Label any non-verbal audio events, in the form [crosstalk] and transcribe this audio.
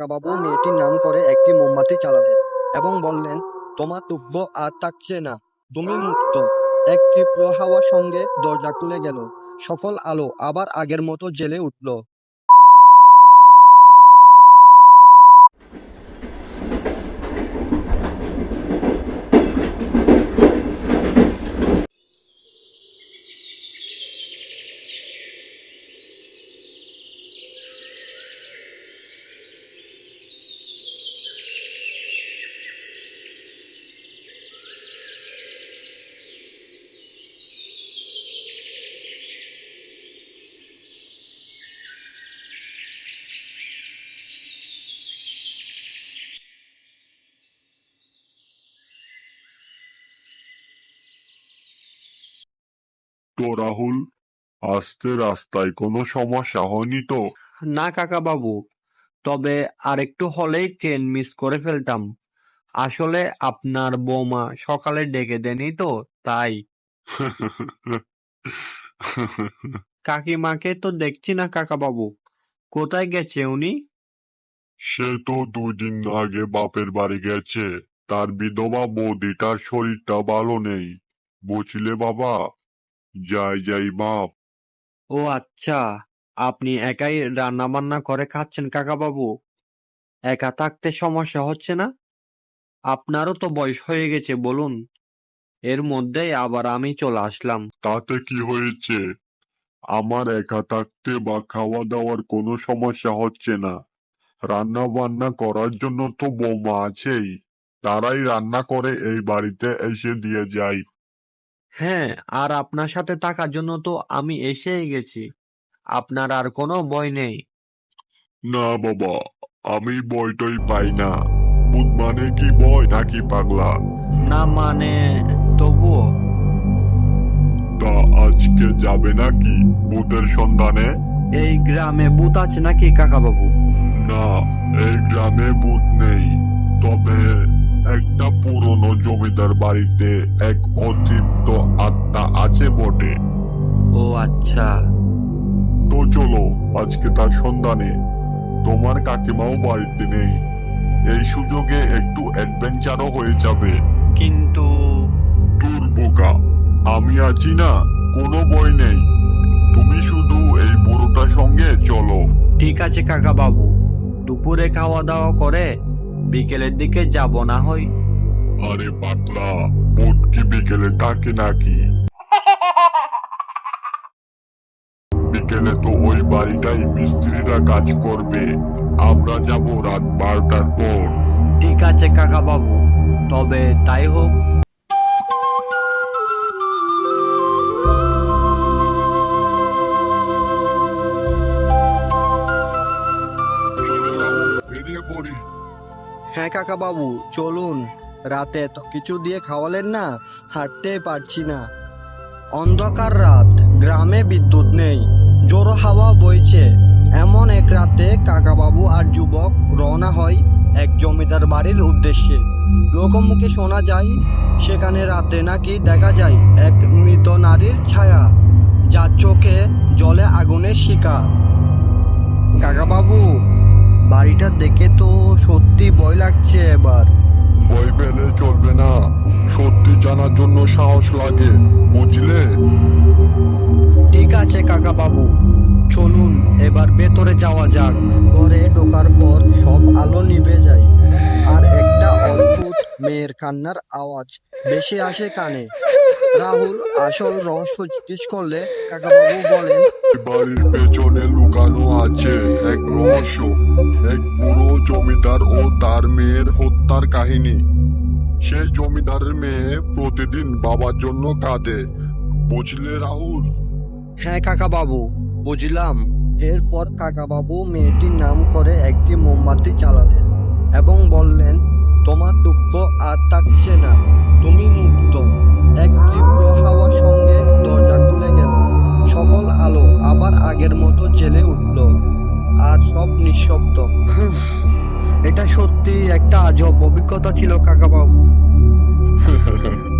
কাকাবাবু মেয়েটির নাম করে একটি মোমবাতি চালালেন এবং বললেন, তোমার দুঃখ আর থাকছে না, তুমি মুক্ত। এক তীব্র হাওয়ার সঙ্গে দরজা খুলে গেল। সকল আলো আবার আগের মতো জেলে উঠল। তো রাহুল আসতে রাস্তায় কোনো সমস্যা হয়নি তো? না কাকা বাবু তবে আরেকটু হলেই ট্রেন মিস করে ফেলতাম। আসলে আপনার বৌমা সকালে ডেকে দেনি তো তাই। [laughs] কাকিমাকে তো দেখছি না কাকা বাবু। কোথায় গেছে উনি? সে তো দুই দিন আগে বাপের বাড়ি গেছে। তার বিধবা বৌদিটার শরীরটা ভালো নেই। বুঝলে বাবা? যাই যাই বাপ। ও আচ্ছা আপনি একাই রান্না বান্না করে খাচ্ছেন কাকা বাবু একা থাকতে সমস্যা হচ্ছে না? আপনারও তো বয়স হয়ে গেছে বলুন। এর মধ্যেই আবার আমি চলে আসলাম। তাতে কি হয়েছে? আমার একা থাকতে বা খাওয়া দাওয়ার কোনো সমস্যা হচ্ছে না। রান্না বান্না করার জন্য তো বৌমা আছেই। তারাই রান্না করে এই বাড়িতে এসে দিয়ে যায়। হ্যাঁ আর আপনার সাথে থাকার জন্য তো আমি এসেই গেছি। আপনার আর কোনো ভয় নেই। না বাবা আমি বইটই পাই না। ভূত মানে কি বই নাকি পাগলা? না মানে তবুও। তা আজকে যাবে নাকি ভূতের সন্ধানে? এই গ্রামে ভূত আছে নাকি কাকা বাবু না এই গ্রামে ভূত নেই। তবে একটা পুরনো জমিদার বাড়িতে এক আত্মা আছে বটে। ও আচ্ছা। তো চলো আজকে তার সন্ধানে। তোমার কাকিমাও বাড়িতে নেই। এই সুযোগে একটু অ্যাডভেঞ্চারও হয়ে যাবে। কিন্তু দূর বোকা আমি আছি না কোনো ভয় নেই। তুমি শুধু এই বুড়োটার সঙ্গে চলো। ঠিক আছে কাকা বাবু দুপুরে খাওয়া দাওয়া করে বিকেলের দিকে যাব না হয়। আরে পাতলা বোট কি বিকেলে থাকে নাকি? বিকেলে তো ওই বাড়িটাই মিস্ত্রিরা কাজ করবে। আমরা যাব রাত বারোটার পর। ঠিক আছে কাকা বাবু তবে তাই হোক। চলো রাহুল, বেরিয়ে পড়ি। হ্যাঁ চলুন। রাতে তো কিছু দিয়ে খাওয়ালেন না হাঁটতে পারছি না। অন্ধকার রাত গ্রামে বিদ্যুৎ নেই। জোরো হাওয়া বইছে। এমন এক রাতে কাকাবাবু আর যুবক রওনা হয় এক জমিদার বাড়ির উদ্দেশ্যে। লোকমুখে শোনা যায়, সেখানে রাতে নাকি দেখা যায় এক মৃত নারীর ছায়া, যার চোখে জলে আগুনের শিকা কাকাবাবু, বাড়িটা দেখে তো সত্যি ভয় লাগছে এবার। ভয় পেলে চলবে না। সত্যি জানার জন্য সাহস লাগে, বুঝলে? ঠিক আছে কাকা বাবু। চলুন, এবার ভেতরে যাওয়া যাক। ঘরে ঢোকার পর সব আলো নিভে যায়। আর একটা অদ্ভুত মেয়ের কান্নার আওয়াজ বেশি আসে কানে। রাহুল আসল রহস্য জিজ্ঞেস করলে কাকাবাবু বলেন বাড়ির পেছনে লুকানো আছে এক রহস্য। এক বুড়ো জমিদার ও তার মেয়ের হত্যার কাহিনী। সে জমিদারের মেয়ে প্রতিদিন বাবার জন্য কাঁদে। বুঝলে রাহুল? হ্যাঁ কাকা বাবু বুঝলাম। এরপর কাকাবাবু মেয়েটির নাম করে একটি মোমবাতি চালালেন এবং বললেন তোমার দুঃখ আর থাকছে না তুমি মুক্ত। এক তীব্র হাওয়ার সঙ্গে দরজা খুলে গেল। সকল আলো আবার আগের মতো জেলে উঠল আর সব নিঃশব্দ। এটা সত্যি একটা আজব অভিজ্ঞতা ছিল কাকা কাকাবাবু। [laughs]